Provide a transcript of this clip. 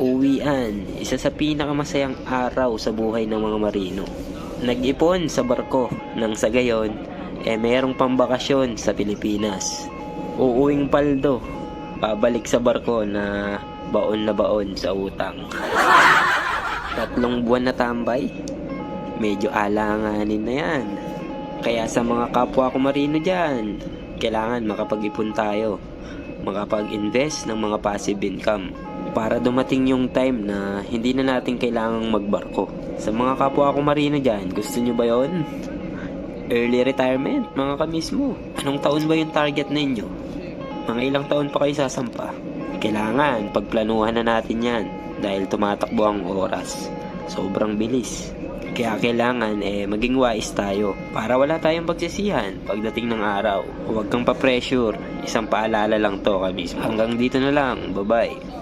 Uwian, isa sa pinakamasayang araw sa buhay ng mga marino. Nag-ipon sa barko nang sa gayon, eh merong pambakasyon sa Pilipinas. Uuwing paldo, pabalik sa barko na baon na baon sa utang. Tatlong buwan na tambay, medyo alanganin na yan. Kaya sa mga kapwa ko marino dyan, kailangan makapag-ipon tayo. Makapag-invest ng mga passive income. Para dumating yung time na hindi na natin kailangang magbarko. Sa mga kapwa ko marino dyan, gusto nyo ba yon? Early retirement, mga kamismo. Anong taon ba yung target ninyo? Mga ilang taon pa kayo sasampa? Kailangan, pagplanuhan na natin yan dahil tumatakbo ang oras. Sobrang bilis. Kaya kailangan eh maging wise tayo para wala tayong pagsisihan pagdating ng araw. Huwag kang pa-pressure. Isang paalala lang to kami. Hanggang dito na lang. Bye-bye.